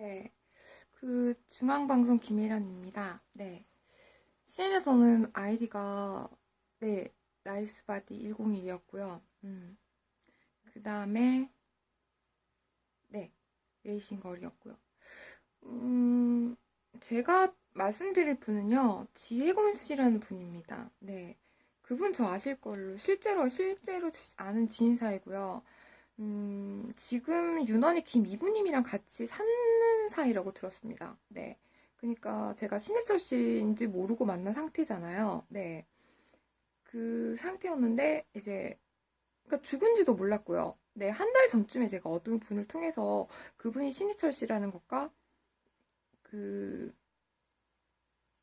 네, 그 중앙방송 김혜란입니다. 네, CN에서는 아이디가 네 나이스바디 101이었고요. 음, 그 다음에 네 레이싱걸이었고요. 음, 제가 말씀드릴 분은요 지혜곤 씨라는 분입니다. 네, 그분 저 아실 걸로 실제로 실제로 아는 지인 사이고요. 음, 지금 윤원이 김이부님이랑 같이 사는 사이라고 들었습니다. 네. 그러니까 제가 신해철 씨인지 모르고 만난 상태잖아요. 네. 그 상태였는데 이제 그러니까 죽은지도 몰랐고요. 네, 한 달 전쯤에 제가 어떤 분을 통해서 그분이 신해철 씨라는 것과 그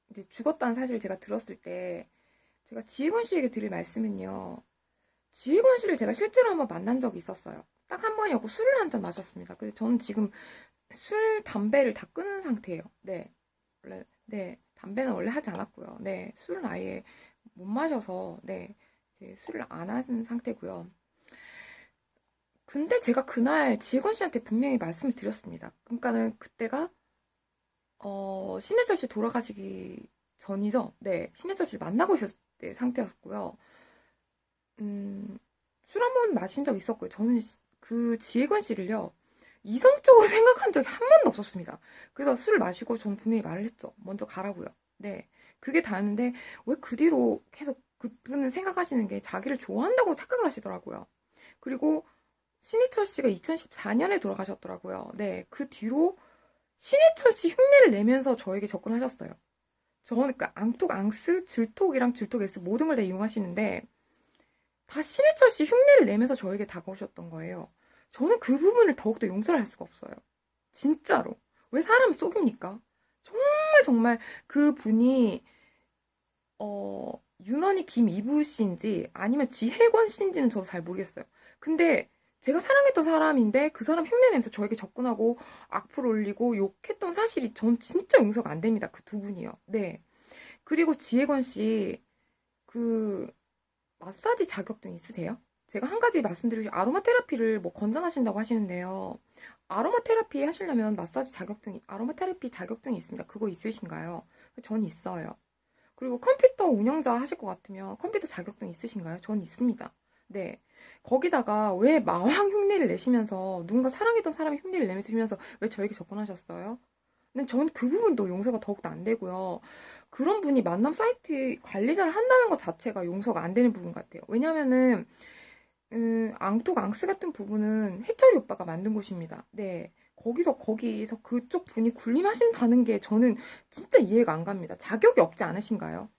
이제 죽었다는 사실을 제가 들었을 때 제가 지혜건 씨에게 드릴 말씀은요. 지혜건 씨를 제가 실제로 한번 만난 적이 있었어요. 딱 한 번이었고 술을 한 잔 마셨습니다. 근데 저는 지금 술, 담배를 다 끊은 상태예요. 네. 원래, 네. 담배는 원래 하지 않았고요. 네. 술은 아예 못 마셔서, 네. 이제 술을 안 하는 상태고요. 근데 제가 그날 지혜건 씨한테 분명히 말씀을 드렸습니다. 그러니까는 그때가, 어, 신해철 씨 돌아가시기 전이죠. 네. 신해철 씨를 만나고 있었을 때 상태였고요. 음, 술 한 번 마신 적 있었고요. 저는 시- 그 지혜건 씨를요, 이성적으로 생각한 적이 한 번도 없었습니다. 그래서 술을 마시고 저는 분명히 말을 했죠. 먼저 가라고요. 네. 그게 다였는데, 왜 그 뒤로 계속 그분은 생각하시는 게 자기를 좋아한다고 착각을 하시더라고요. 그리고 신해철 씨가 2014년에 돌아가셨더라고요. 네. 그 뒤로 신해철 씨 흉내를 내면서 저에게 접근하셨어요. 저는 그 앙톡, 앙스, 질톡이랑 질톡 S 모든 걸 다 이용하시는데, 다 신해철 씨 흉내를 내면서 저에게 다가오셨던 거예요. 저는 그 부분을 더욱더 용서를 할 수가 없어요. 진짜로. 왜 사람을 속입니까? 정말 정말 그 분이, 어, 윤원이 김이부 씨인지 아니면 지혜권 씨인지는 저도 잘 모르겠어요. 근데 제가 사랑했던 사람인데 그 사람 흉내 내면서 저에게 접근하고 악플 올리고 욕했던 사실이 전 진짜 용서가 안 됩니다. 그 두 분이요. 네. 그리고 지혜권 씨, 그, 마사지 자격증 있으세요? 제가 한 가지 말씀드리죠. 아로마 테라피를 뭐 권장하신다고 하시는데요. 아로마 테라피 하시려면 마사지 자격증이, 아로마 테라피 자격증이 있습니다. 그거 있으신가요? 전 있어요. 그리고 컴퓨터 운영자 하실 것 같으면 컴퓨터 자격증 있으신가요? 전 있습니다. 네. 거기다가 왜 마왕 흉내를 내시면서 누군가 사랑했던 사람이 흉내를 내면서 왜 저에게 접근하셨어요? 근데 전 그 부분도 용서가 더욱더 안 되고요. 그런 분이 만남 사이트 관리자를 한다는 것 자체가 용서가 안 되는 부분 같아요. 왜냐면은, 음, 앙톡, 앙스 같은 부분은 해철이 오빠가 만든 곳입니다. 네. 거기서, 거기서 그쪽 분이 군림하신다는 게 저는 진짜 이해가 안 갑니다. 자격이 없지 않으신가요?